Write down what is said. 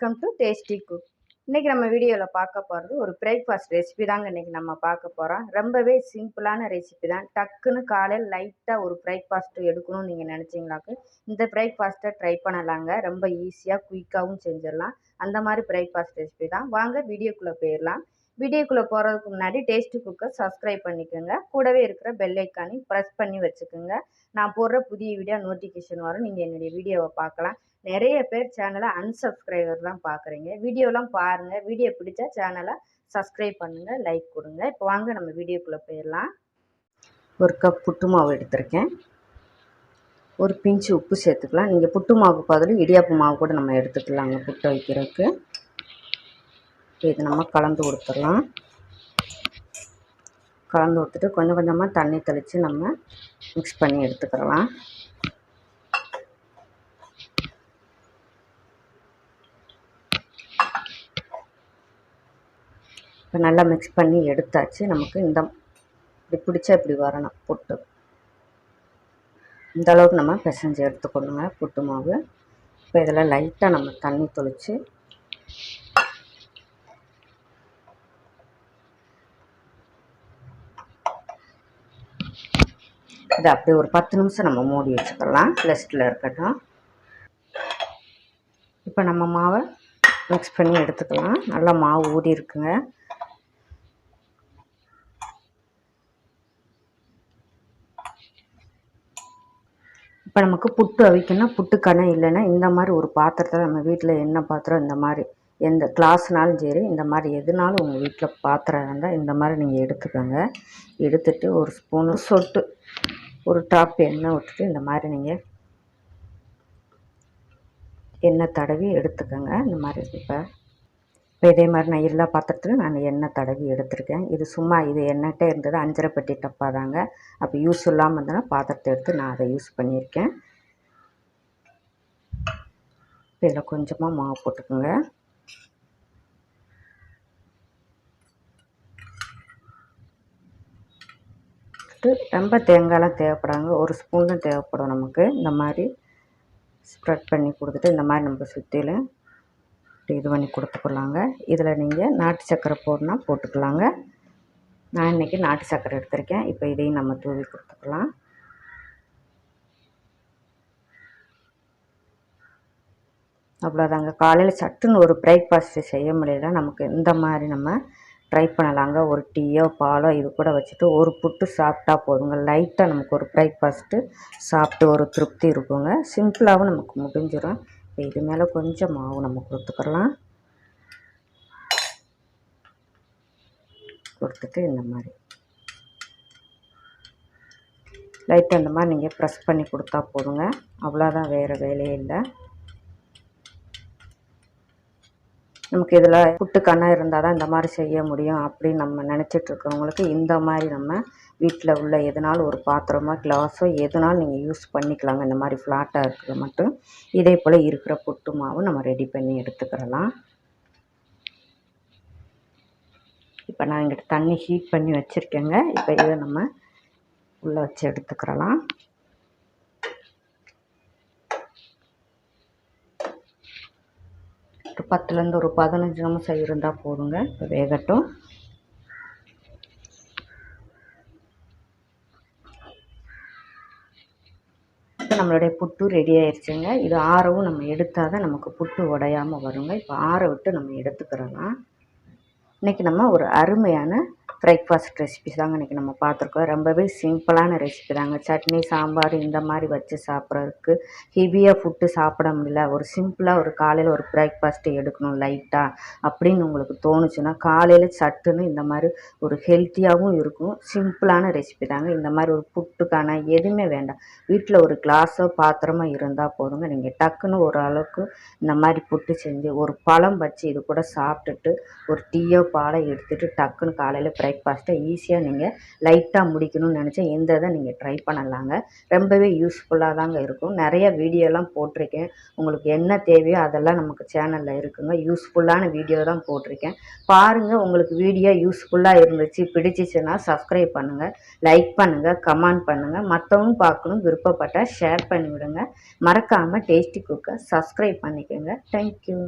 Welcome to tasty cook இன்றைக்கி நம்ம வீடியோவில் பார்க்க போகிறது ஒரு பிரேக்ஃபாஸ்ட் ரெசிபி தாங்க இன்றைக்கி நம்ம பார்க்க போகிறோம் ரொம்பவே சிம்பிளான ரெசிபி தான். டக்குன்னு காலையில் லைட்டாக ஒரு பிரேக்ஃபாஸ்ட்டு எடுக்கணும்னு நீங்கள் நினச்சிங்களாக்கு இந்த பிரேக்ஃபாஸ்ட்டை ட்ரை பண்ணலாங்க. ரொம்ப ஈஸியாக குயிக்காகவும் செஞ்சிடலாம். அந்த மாதிரி பிரேக்ஃபாஸ்ட் ரெசிபி தான். வாங்க வீடியோக்குள்ளே போயிடலாம். வீடியோக்குள்ளே போகிறதுக்கு முன்னாடி டேஸ்ட்டு குக்கை சப்ஸ்கிரைப் பண்ணிக்கோங்க. கூடவே இருக்கிற பெல் ஐக்கானையும் ப்ரெஸ் பண்ணி வச்சுக்கோங்க. நான் போடுற புதிய வீடியோ நோட்டிஃபிகேஷன் வரும். நீங்கள் என்னுடைய வீடியோவை பார்க்கலாம். நிறைய பேர் சேனலை அன்சப்ஸ்கிரைபர் தான் பார்க்குறீங்க வீடியோலாம் பாருங்கள் வீடியோ பிடிச்சா சேனலை சப்ஸ்கிரைப் பண்ணுங்கள் லைக் கொடுங்க. இப்போ வாங்க நம்ம வீடியோக்குள்ளே போயிடலாம். ஒரு கப் புட்டு மாவு எடுத்திருக்கேன். ஒரு பிஞ்சு உப்பு சேர்த்துக்கலாம். நீங்கள் புட்டு மாவுக்கு பதில் இடியாப்பு மாவு கூட நம்ம எடுத்துக்கலாங்க புட்டை வைக்கிறதுக்கு. இது நம்ம கலந்து கொடுத்துடலாம். கலந்து கொடுத்துட்டு கொஞ்சம் கொஞ்சமாக தண்ணி தெளித்து நம்ம மிக்ஸ் பண்ணி எடுத்துக்கிறலாம் இப்போ நல்லா மிக்ஸ் பண்ணி எடுத்தாச்சு. நமக்கு இந்த இப்படி பிடிச்சா இப்படி வரணும் புட்டு. இந்த அளவுக்கு நம்ம பிசைஞ்சு எடுத்துக்கணுங்க புட்டு மாவு. இப்போ இதில் லைட்டாக நம்ம தண்ணி தொளித்து இதை அப்படி ஒரு பத்து நிமிஷம் நம்ம மூடி வச்சுக்கலாம். ரெஸ்ட்டில் இருக்கட்டும். இப்போ நம்ம மாவை மிக்ஸ் பண்ணி எடுத்துக்கலாம். நல்லா மாவு ஊறி இருக்குங்க. இப்போ நமக்கு புட்டு அவிக்கணும்னா புட்டு கணை இல்லைன்னா இந்த மாதிரி ஒரு பாத்திரத்தில் நம்ம வீட்டில் என்ன பாத்திரம் இந்த மாதிரி எந்த கிளாஸ்னாலும் சரி இந்த மாதிரி எதுனாலும் உங்கள் வீட்டில் பாத்திரம் இருந்தால் இந்த மாதிரி நீங்கள் எடுத்துக்கோங்க. எடுத்துட்டு ஒரு ஸ்பூனு சொட்டு ஒரு டாப் எண்ணெய் விட்டுட்டு இந்த மாதிரி நீங்கள் எண்ணெய் தடவி எடுத்துக்கோங்க. இந்த மாதிரி இப்போ இப்போ இதே மாதிரி நான் எல்லா பாத்திரத்துலையும் நான் எண்ணெய் தடவி எடுத்திருக்கேன். இது சும்மா இது எண்ணெய்ட்டே இருந்தது. அஞ்சரை பெட்டி டப்பா தாங்க. அப்போ யூஸ் இல்லாமல் இருந்ததுன்னா பாத்திரத்தை எடுத்து நான் அதை யூஸ் பண்ணியிருக்கேன். இதில் கொஞ்சமாக மாவு போட்டுக்கோங்க. ரொம்ப தேங்காயெலாம் தேவைப்படாங்க ஒரு ஸ்பூன் தான் தேவைப்படும் நமக்கு. இந்த மாதிரி ஸ்ப்ரெட் பண்ணி கொடுத்துட்டு இந்த மாதிரி நம்ம சுற்றிலும் இது பண்ணி கொடுத்துக்கலாங்க. இதில் நீங்கள் நாட்டு சர்க்கரை போடனா போட்டுக்கலாங்க. நான் இன்றைக்கி நாட்டு சர்க்கரை எடுத்திருக்கேன். இப்போ இதையும் நம்ம தூவி கொடுத்துக்கலாம். அவ்வளோதாங்க. காலையில் சட்டுன்னு ஒரு பிரேக்ஃபாஸ்ட் செய்ய முடியல நமக்கு இந்த மாதிரி நம்ம ட்ரை பண்ணலாங்க. ஒரு டீயோ பாலோ இது கூட வச்சுட்டு ஒரு புட்டு சாப்பிட்டா போதுங்க. லைட்டாக நமக்கு ஒரு பிரேக்ஃபாஸ்ட்டு சாப்பிட்டு ஒரு திருப்தி இருக்குங்க. சிம்பிளாகவும் நமக்கு முடிஞ்சிடும் இப்போ இது மேலே கொஞ்சம் மாவு நம்ம கொடுத்துக்கலாம். கொடுத்துட்டு இந்த மாதிரி. லைட்டாக இந்த மாதிரி நீங்கள் ப்ரெஸ் பண்ணி கொடுத்தா போதுங்க. அவ்வளோதான் வேறு வேலையே இல்லை. நமக்கு இதில் புட்டு கண்ணாக இருந்தால் தான் இந்த மாதிரி செய்ய முடியும் அப்படின்னு நம்ம நினச்சிட்டு இருக்கிறவங்களுக்கு இந்த மாதிரி நம்ம வீட்டில் உள்ள எதனாலும் ஒரு பாத்திரமோ கிளாஸோ எதுனாலும் நீங்கள் யூஸ் பண்ணிக்கலாங்க. இந்த மாதிரி ஃப்ளாட்டாக இருக்கிற மட்டும். இதே போல் இருக்கிற புட்டு மாவு நம்ம ரெடி பண்ணி எடுத்துக்கிறலாம். இப்போ நான் இங்கிட்ட தண்ணி ஹீட் பண்ணி வச்சுருக்கேங்க. இப்போ இதை நம்ம உள்ளே வச்சு எடுத்துக்கிறலாம். ஒரு பத்துலேருந்து ஒரு பதினஞ்சு நிமிஷம் இருந்தால் போதுங்க. இப்போ வேகட்டும். இப்போ நம்மளுடைய புட்டு ரெடி ஆயிடுச்சுங்க இது ஆறவும் நம்ம எடுத்தால் தான் நமக்கு புட்டு உடையாமல் வருங்க. இப்போ ஆற விட்டு நம்ம எடுத்துக்கிறோன்னா இன்றைக்கி நம்ம ஒரு அருமையான பிரேக்ஃபாஸ்ட் ரெசிபி தாங்க இன்றைக்கி நம்ம பார்த்துருக்கோம். ரொம்பவே சிம்பிளான ரெசிபி தாங்க. சட்னி சாம்பார் இந்த மாதிரி வச்சு சாப்பிட்றதுக்கு ஹெவியாக ஃபுட்டு சாப்பிட முடியல. ஒரு சிம்பிளாக ஒரு காலையில் ஒரு பிரேக்ஃபாஸ்ட்டு எடுக்கணும் லைட்டாக அப்படின்னு உங்களுக்கு தோணுச்சுன்னா காலையில் சட்டுன்னு இந்த மாதிரி ஒரு ஹெல்த்தியாகவும் இருக்கும். சிம்பிளான ரெசிபி தாங்க. இந்த மாதிரி ஒரு புட்டுக்கான எதுவுமே வேண்டாம். வீட்டில் ஒரு கிளாஸோ பாத்திரமோ இருந்தால் போதுங்க. நீங்கள் டக்குன்னு ஒரு அளவுக்கு இந்த மாதிரி புட்டு செஞ்சு ஒரு பழம் வச்சு இது கூட சாப்பிட்டுட்டு ஒரு டீயோ பாலை எடுத்துகிட்டு டக்குன்னு காலையில் பிரேக்ஃபாஸ்ட்டை ஈஸியாக நீங்கள் லைட்டாக முடிக்கணும்னு நினச்சா எந்த இதை நீங்கள் ட்ரை பண்ணலாங்க. ரொம்பவே யூஸ்ஃபுல்லாக தாங்க இருக்கும். நிறைய வீடியோலாம் போட்டிருக்கேன். உங்களுக்கு என்ன தேவையோ அதெல்லாம் நமக்கு சேனலில் இருக்குங்க. யூஸ்ஃபுல்லான வீடியோ தான் போட்டிருக்கேன். பாருங்கள் உங்களுக்கு வீடியோ யூஸ்ஃபுல்லாக இருந்துச்சு பிடிச்சிச்சுன்னா சப்ஸ்கிரைப் பண்ணுங்கள் லைக் பண்ணுங்கள் கமெண்ட் பண்ணுங்கள் மற்றவங்க பார்க்கணும் விருப்பப்பட்டால் ஷேர் பண்ணிவிடுங்க. மறக்காமல் டேஸ்டி குக்கை சப்ஸ்கிரைப் பண்ணிக்கோங்க. Thank you